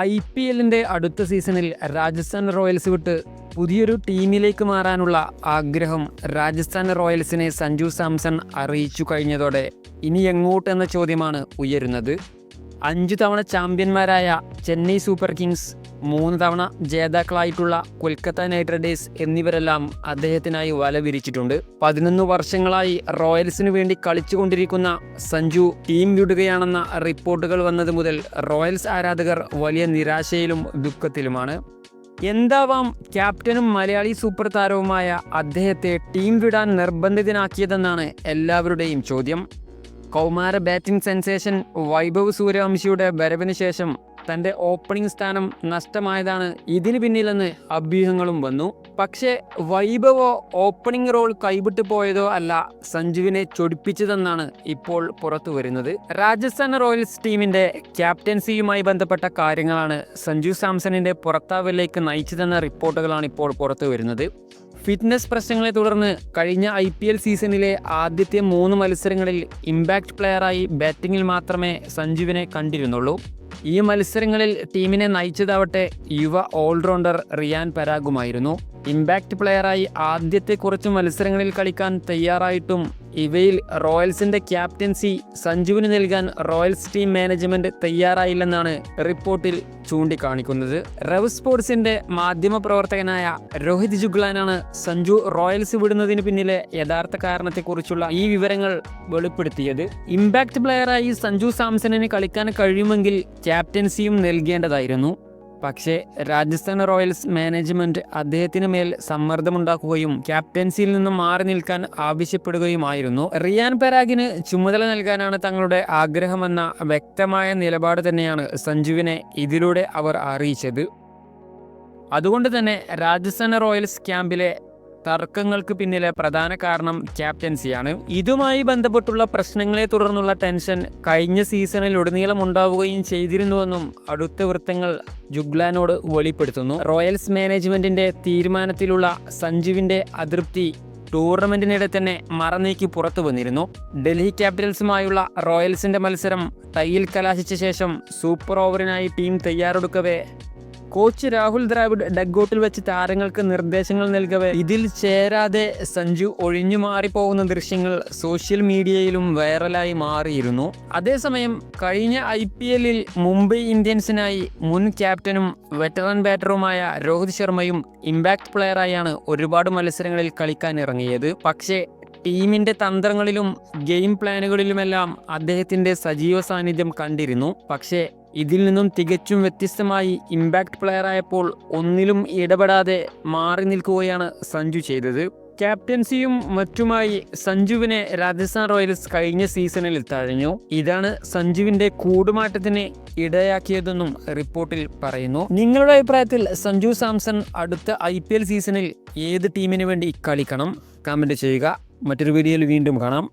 I P എല്ലിന്റെ അടുത്ത സീസണിൽ രാജസ്ഥാൻ റോയൽസ് വിട്ട് പുതിയൊരു ടീമിലേക്ക് മാറാനുള്ള ആഗ്രഹം രാജസ്ഥാൻ റോയൽസിനെ സഞ്ജു സാംസൺ അറിയിച്ചു കഴിഞ്ഞതോടെ ഇനി എങ്ങോട്ടെന്ന ചോദ്യമാണ് ഉയരുന്നത്. അഞ്ചു തവണ ചാമ്പ്യന്മാരായ ചെന്നൈ സൂപ്പർ കിങ്സ് മൂന്ന് തവണ ജേതാക്കളായിട്ടുള്ള കൊൽക്കത്ത നൈറ്റ് റൈഡേഴ്സ് എന്നിവരെല്ലാം അദ്ദേഹത്തിനായി വല വിരിച്ചിട്ടുണ്ട്. പതിനൊന്ന് വർഷങ്ങളായി റോയൽസിന് വേണ്ടി കളിച്ചുകൊണ്ടിരിക്കുന്ന സഞ്ജു ടീം വിടുകയാണെന്ന റിപ്പോർട്ടുകൾ വന്നത് മുതൽ റോയൽസ് ആരാധകർ വലിയ നിരാശയിലും ദുഃഖത്തിലുമാണ്. എന്താവാം ക്യാപ്റ്റനും മലയാളി സൂപ്പർ താരവുമായ അദ്ദേഹത്തെ ടീം വിടാൻ നിർബന്ധിതനാക്കിയതെന്നാണ് എല്ലാവരുടെയും ചോദ്യം. കൗമാര ബാറ്റിംഗ് സെൻസേഷൻ വൈഭവ് സൂര്യവംശിയുടെ വരവിന് ശേഷം തന്റെ ഓപ്പണിംഗ് സ്ഥാനം നഷ്ടമായതാണ് ഇതിന് പിന്നിലെന്ന് അഭ്യൂഹങ്ങളും വന്നു. പക്ഷേ വൈഭവോ ഓപ്പണിംഗ് റോൾ കൈവിട്ടു പോയതോ അല്ല സഞ്ജുവിനെ ചൊടിപ്പിച്ചതെന്നാണ് ഇപ്പോൾ പുറത്തു വരുന്നത്. രാജസ്ഥാൻ റോയൽസ് ടീമിന്റെ ക്യാപ്റ്റൻസിയുമായി ബന്ധപ്പെട്ട കാര്യങ്ങളാണ് സഞ്ജു സാംസണിന്റെ പുറത്താവിലേക്ക് നയിച്ചതെന്ന റിപ്പോർട്ടുകളാണ് ഇപ്പോൾ പുറത്തു വരുന്നത്. ഫിറ്റ്നസ് പ്രശ്നങ്ങളെ തുടർന്ന് കഴിഞ്ഞ ഐ പി എൽ സീസണിലെ ആദ്യത്തെ മൂന്ന് മത്സരങ്ങളിൽ ഇമ്പാക്റ്റ് പ്ലെയറായി ബാറ്റിങ്ങിൽ മാത്രമേ സഞ്ജുവിനെ കണ്ടിരുന്നുള്ളൂ. ഈ മത്സരങ്ങളിൽ ടീമിനെ നയിച്ചതാവട്ടെ യുവ ഓൾറൗണ്ടർ റിയാൻ പരാഗുമായിരുന്നു. ഇമ്പാക്റ്റ് പ്ലെയറായി ആദ്യത്തെ കുറച്ച് മത്സരങ്ങളിൽ കളിക്കാൻ തയ്യാറായിട്ടും ഇവയിൽ റോയൽസിന്റെ ക്യാപ്റ്റൻസി സഞ്ജുവിന് നൽകാൻ റോയൽസ് ടീം മാനേജ്മെന്റ് തയ്യാറായില്ലെന്നാണ് റിപ്പോർട്ടിൽ ചൂണ്ടിക്കാണിക്കുന്നത്. റവ് സ്പോർട്സിന്റെ മാധ്യമ പ്രവർത്തകനായ രോഹിത് ജുഗ്ലാനാണ് സഞ്ജു റോയൽസ് വിടുന്നതിന് പിന്നിലെ യഥാർത്ഥ കാരണത്തെക്കുറിച്ചുള്ള ഈ വിവരങ്ങൾ വെളിപ്പെടുത്തിയത്. ഇമ്പാക്ട് പ്ലെയറായി സഞ്ജു സാംസണിന് കളിക്കാൻ കഴിയുമെങ്കിൽ ക്യാപ്റ്റൻസിയും നൽകേണ്ടതായിരുന്നു. പക്ഷേ രാജസ്ഥാൻ റോയൽസ് മാനേജ്മെന്റ് അദ്ദേഹത്തിന് മേൽ സമ്മർദ്ദമുണ്ടാക്കുകയും ക്യാപ്റ്റൻസിയിൽ നിന്നും മാറി നിൽക്കാൻ ആവശ്യപ്പെടുകയുമായിരുന്നു. റിയാൻ പരാഗിന് ചുമതല നൽകാനാണ് തങ്ങളുടെ ആഗ്രഹമെന്ന വ്യക്തമായ നിലപാട് തന്നെയാണ് സഞ്ജുവിനെ ഇതിലൂടെ അവർ അറിയിച്ചത്. അതുകൊണ്ട് തന്നെ രാജസ്ഥാൻ റോയൽസ് ക്യാമ്പിലെ തർക്കങ്ങൾക്ക് പിന്നിലെ പ്രധാന കാരണം ക്യാപ്റ്റൻസിയാണ്. ഇതുമായി ബന്ധപ്പെട്ടുള്ള പ്രശ്നങ്ങളെ തുടർന്നുള്ള ടെൻഷൻ കഴിഞ്ഞ സീസണിൽ ഉടനീളം ഉണ്ടാവുകയും ചെയ്തിരുന്നുവെന്നും അടുത്ത വൃത്തങ്ങൾ ജുഗ്ലാനോട് വെളിപ്പെടുത്തുന്നു. റോയൽസ് മാനേജ്മെന്റിന്റെ തീരുമാനത്തിലുള്ള സഞ്ജുവിന്റെ അതൃപ്തി ടൂർണമെന്റിനിടെ തന്നെ മറനീക്കി പുറത്തു വന്നിരുന്നു. ഡൽഹി ക്യാപിറ്റൽസുമായുള്ള റോയൽസിന്റെ മത്സരം ടൈയിൽ കലാശിച്ച ശേഷം സൂപ്പർ ഓവറിനായി ടീം തയ്യാറെടുക്കവേ കോച്ച് രാഹുൽ ദ്രാവിഡ് ഡഗ്ഔട്ടിൽ വെച്ച് താരങ്ങൾക്ക് നിർദ്ദേശങ്ങൾ നൽകവേ. ഇതിൽ ചേരാതെ സഞ്ജു ഒഴിഞ്ഞു മാറിപ്പോകുന്ന ദൃശ്യങ്ങൾ സോഷ്യൽ മീഡിയയിലും വൈറലായി മാറിയിരുന്നു. അതേസമയം കഴിഞ്ഞ ഐ പി എല്ലിൽ മുംബൈ ഇന്ത്യൻസിനായി മുൻ ക്യാപ്റ്റനും വെറ്ററൻ ബാറ്ററുമായ രോഹിത് ശർമ്മയും ഇമ്പാക്ട് പ്ലെയറായാണ് ഒരുപാട് മത്സരങ്ങളിൽ കളിക്കാൻ ഇറങ്ങിയത് പക്ഷേ ടീമിന്റെ തന്ത്രങ്ങളിലും ഗെയിം പ്ലാനുകളിലുമെല്ലാം അദ്ദേഹത്തിന്റെ സജീവ സാന്നിധ്യം കണ്ടിരുന്നു. പക്ഷേ ഇതിൽ നിന്നും തികച്ചും വ്യത്യസ്തമായി ഇമ്പാക്ട് പ്ലെയറായപ്പോൾ ഒന്നിലും ഇടപെടാതെ മാറി നിൽക്കുകയാണ് സഞ്ജു ചെയ്തത്. ക്യാപ്റ്റൻസിയും മറ്റുമായി സഞ്ജുവിനെ രാജസ്ഥാൻ റോയൽസ് കഴിഞ്ഞ സീസണിൽ തഴഞ്ഞു. ഇതാണ് സഞ്ജുവിന്റെ കൂടുമാറ്റത്തിന് ഇടയാക്കിയതെന്നും റിപ്പോർട്ടിൽ പറയുന്നു. നിങ്ങളുടെ അഭിപ്രായത്തിൽ സഞ്ജു സാംസൺ അടുത്ത ഐ സീസണിൽ ഏത് ടീമിന് വേണ്ടി കളിക്കണം? കമന്റ് ചെയ്യുക. മറ്റൊരു വീഡിയോയിൽ വീണ്ടും കാണാം.